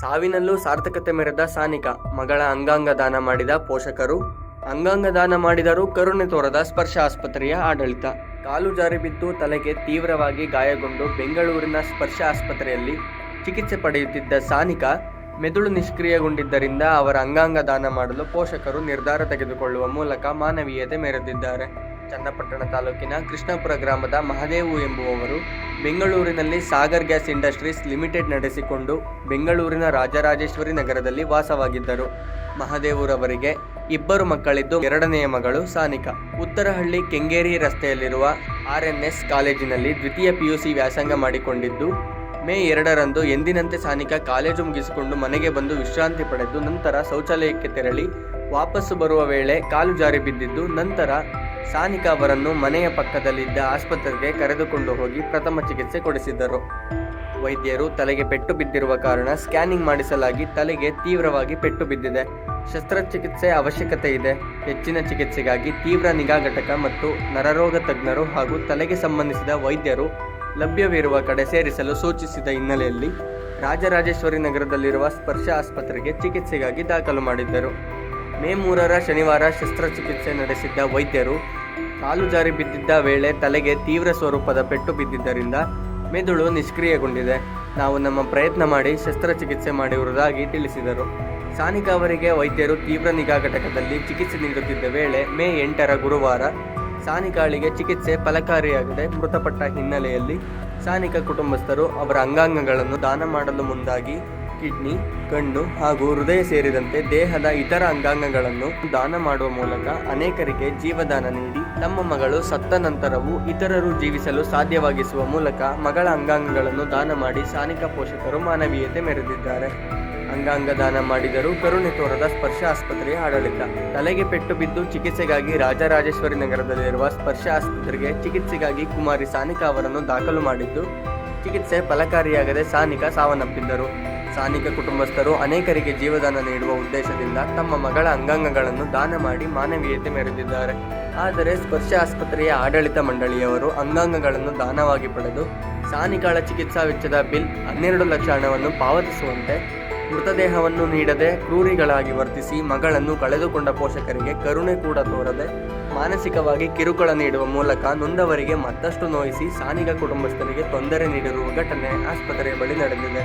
ಸಾವಿನಲ್ಲೂ ಸಾರ್ಥಕತೆ ಮೆರೆದ ಸಾನಿಕ, ಮಗಳ ಅಂಗಾಂಗ ದಾನ ಮಾಡಿದ ಪೋಷಕರು. ಅಂಗಾಂಗ ದಾನ ಮಾಡಿದರೂ ಕರುಣೆ ತೋರದ ಸ್ಪರ್ಶ ಆಸ್ಪತ್ರೆಯ ಆಡಳಿತ. ಕಾಲು ಜಾರಿ ಬಿದ್ದು ತಲೆಗೆ ತೀವ್ರವಾಗಿ ಗಾಯಗೊಂಡು ಬೆಂಗಳೂರಿನ ಸ್ಪರ್ಶ ಆಸ್ಪತ್ರೆಯಲ್ಲಿ ಚಿಕಿತ್ಸೆ ಪಡೆಯುತ್ತಿದ್ದ ಸಾನಿಕ, ಮೆದುಳು ನಿಷ್ಕ್ರಿಯಗೊಂಡಿದ್ದರಿಂದ ಅವರ ಅಂಗಾಂಗ ದಾನ ಮಾಡಲು ಪೋಷಕರು ನಿರ್ಧಾರ ತೆಗೆದುಕೊಳ್ಳುವ ಮೂಲಕ ಮಾನವೀಯತೆ ಮೆರೆದಿದ್ದಾರೆ. ಚನ್ನಪಟ್ಟಣ ತಾಲೂಕಿನ ಕೃಷ್ಣಪುರ ಗ್ರಾಮದ ಮಹದೇವು ಎಂಬುವವರು ಬೆಂಗಳೂರಿನಲ್ಲಿ ಸಾಗರ್ ಗ್ಯಾಸ್ ಇಂಡಸ್ಟ್ರೀಸ್ ಲಿಮಿಟೆಡ್ ನಡೆಸಿಕೊಂಡು ಬೆಂಗಳೂರಿನ ರಾಜರಾಜೇಶ್ವರಿ ನಗರದಲ್ಲಿ ವಾಸವಾಗಿದ್ದರು. ಮಹದೇವರವರಿಗೆ ಇಬ್ಬರು ಮಕ್ಕಳಿದ್ದು ಎರಡನೆಯ ಮಗಳು ಸಾನಿಕಾ. ಉತ್ತರಹಳ್ಳಿ ಕೆಂಗೇರಿ ರಸ್ತೆಯಲ್ಲಿರುವ ಆರ್ಎನ್ಎಸ್ ಕಾಲೇಜಿನಲ್ಲಿ ದ್ವಿತೀಯ ಪಿಯುಸಿ ವ್ಯಾಸಂಗ ಮಾಡಿಕೊಂಡಿದ್ದು, ಮೇ ಎರಡರಂದು ಎಂದಿನಂತೆ ಸಾನಿಕಾ ಕಾಲೇಜು ಮುಗಿಸಿಕೊಂಡು ಮನೆಗೆ ಬಂದು ವಿಶ್ರಾಂತಿ ಪಡೆದು ನಂತರ ಶೌಚಾಲಯಕ್ಕೆ ತೆರಳಿ ವಾಪಸ್ಸು ಬರುವ ವೇಳೆ ಕಾಲು ಜಾರಿ ಬಿದ್ದಿದ್ದು, ನಂತರ ಸಾನಿಕಾ ಅವರನ್ನು ಮನೆಯ ಪಕ್ಕದಲ್ಲಿದ್ದ ಆಸ್ಪತ್ರೆಗೆ ಕರೆದುಕೊಂಡು ಹೋಗಿ ಪ್ರಥಮ ಚಿಕಿತ್ಸೆ ಕೊಡಿಸಿದ್ದರು. ವೈದ್ಯರು ತಲೆಗೆ ಪೆಟ್ಟು ಬಿದ್ದಿರುವ ಕಾರಣ ಸ್ಕ್ಯಾನಿಂಗ್ ಮಾಡಿಸಲಾಗಿ ತಲೆಗೆ ತೀವ್ರವಾಗಿ ಪೆಟ್ಟು ಬಿದ್ದಿದೆ. ಶಸ್ತ್ರಚಿಕಿತ್ಸೆ ಅವಶ್ಯಕತೆ ಇದೆ. ಹೆಚ್ಚಿನ ಚಿಕಿತ್ಸೆಗಾಗಿ ತೀವ್ರ ನಿಗಾ ಘಟಕ ಮತ್ತು ನರರೋಗ ತಜ್ಞರು ಹಾಗೂ ತಲೆಗೆ ಸಂಬಂಧಿಸಿದ ವೈದ್ಯರು ಲಭ್ಯವಿರುವ ಕಡೆ ಸೇರಿಸಲು ಸೂಚಿಸಿದ ಹಿನ್ನೆಲೆಯಲ್ಲಿ ರಾಜರಾಜೇಶ್ವರಿ ನಗರದಲ್ಲಿರುವ ಸ್ಪರ್ಶ ಆಸ್ಪತ್ರೆಗೆ ಚಿಕಿತ್ಸೆಗಾಗಿ ದಾಖಲು ಮಾಡಿದ್ದರು. ಮೇ ಮೂರರ ಶನಿವಾರ ಶಸ್ತ್ರಚಿಕಿತ್ಸೆ ನಡೆಸಿದ್ದ ವೈದ್ಯರು ಕಾಲು ಜಾರಿ ಬಿದ್ದಿದ್ದ ವೇಳೆ ತಲೆಗೆ ತೀವ್ರ ಸ್ವರೂಪದ ಪೆಟ್ಟು ಬಿದ್ದಿದ್ದರಿಂದ ಮೆದುಳು ನಿಷ್ಕ್ರಿಯಗೊಂಡಿದೆ. ನಾವು ನಮ್ಮ ಪ್ರಯತ್ನ ಮಾಡಿ ಶಸ್ತ್ರಚಿಕಿತ್ಸೆ ಮಾಡಿರುವುದಾಗಿ ತಿಳಿಸಿದರು. ಸಾನಿಕ ಅವರಿಗೆ ವೈದ್ಯರು ತೀವ್ರ ನಿಗಾ ಘಟಕದಲ್ಲಿ ಚಿಕಿತ್ಸೆ ನೀಡುತ್ತಿದ್ದ ವೇಳೆ ಮೇ ಎಂಟರ ಗುರುವಾರ ಸಾನಿಕಾಳಿಗೆ ಚಿಕಿತ್ಸೆ ಫಲಕಾರಿಯಾಗದೆ ಮೃತಪಟ್ಟ ಹಿನ್ನೆಲೆಯಲ್ಲಿ ಸಾನಿಕ ಕುಟುಂಬಸ್ಥರು ಅವರ ಅಂಗಾಂಗಗಳನ್ನು ದಾನ ಮಾಡಲು ಮುಂದಾಗಿ ಕಿಡ್ನಿ, ಕಣ್ಣು ಹಾಗೂ ಹೃದಯ ಸೇರಿದಂತೆ ದೇಹದ ಇತರ ಅಂಗಾಂಗಗಳನ್ನು ದಾನ ಮಾಡುವ ಮೂಲಕ ಅನೇಕರಿಗೆ ಜೀವದಾನ ನೀಡಿ ತಮ್ಮ ಮಗಳು ಸತ್ತ ನಂತರವೂ ಇತರರು ಜೀವಿಸಲು ಸಾಧ್ಯವಾಗಿಸುವ ಮೂಲಕ ಮಗಳ ಅಂಗಾಂಗಗಳನ್ನು ದಾನ ಮಾಡಿ ಸ್ಥಾನಿಕ ಪೋಷಕರು ಮಾನವೀಯತೆ ಮೆರೆದಿದ್ದಾರೆ. ಅಂಗಾಂಗ ದಾನ ಮಾಡಿದರೂ ಕರುಣೆ ತೋರದ ಸ್ಪರ್ಶ ಆಸ್ಪತ್ರೆಯ ಆಡಳಿತ. ತಲೆಗೆ ಪೆಟ್ಟು ಬಿದ್ದು ಚಿಕಿತ್ಸೆಗಾಗಿ ರಾಜರಾಜೇಶ್ವರಿ ನಗರದಲ್ಲಿರುವ ಸ್ಪರ್ಶ ಆಸ್ಪತ್ರೆಗೆ ಚಿಕಿತ್ಸೆಗಾಗಿ ಕುಮಾರಿ ಸಾನಿಕಾ ಅವರನ್ನು ದಾಖಲು ಮಾಡಿದ್ದು, ಚಿಕಿತ್ಸೆ ಫಲಕಾರಿಯಾಗದೆ ಸಾನಿಕಾ ಸಾವನ್ನಪ್ಪಿದ್ದರು. ಸಾನಿಕ ಕುಟುಂಬಸ್ಥರು ಅನೇಕರಿಗೆ ಜೀವದಾನ ನೀಡುವ ಉದ್ದೇಶದಿಂದ ತಮ್ಮ ಮಗಳ ಅಂಗಾಂಗಗಳನ್ನು ದಾನ ಮಾಡಿ ಮಾನವೀಯತೆ ಮೆರೆದಿದ್ದಾರೆ. ಆದರೆ ಸ್ಪರ್ಶ ಆಸ್ಪತ್ರೆಯ ಆಡಳಿತ ಮಂಡಳಿಯವರು ಅಂಗಾಂಗಗಳನ್ನು ದಾನವಾಗಿ ಪಡೆದು, ಸಾನಿಕಾಳ ಚಿಕಿತ್ಸಾ ವೆಚ್ಚದ ಬಿಲ್ ಹನ್ನೆರಡು ಲಕ್ಷ ಹಣವನ್ನು ಪಾವತಿಸುವಂತೆ ಮೃತದೇಹವನ್ನು ನೀಡದೆ ಕ್ರೂರಿಗಳಾಗಿ ವರ್ತಿಸಿ ಮಗಳನ್ನು ಕಳೆದುಕೊಂಡ ಪೋಷಕರಿಗೆ ಕರುಣೆ ಕೂಡ ತೋರದೆ ಮಾನಸಿಕವಾಗಿ ಕಿರುಕುಳ ನೀಡುವ ಮೂಲಕ ನೊಂದವರಿಗೆ ಮತ್ತಷ್ಟು ನೋಯಿಸಿ ಸಾನಿಗ ಕುಟುಂಬಸ್ಥರಿಗೆ ತೊಂದರೆ ನೀಡಿರುವ ಘಟನೆ ಆಸ್ಪತ್ರೆಯ ಬಳಿ ನಡೆದಿದೆ.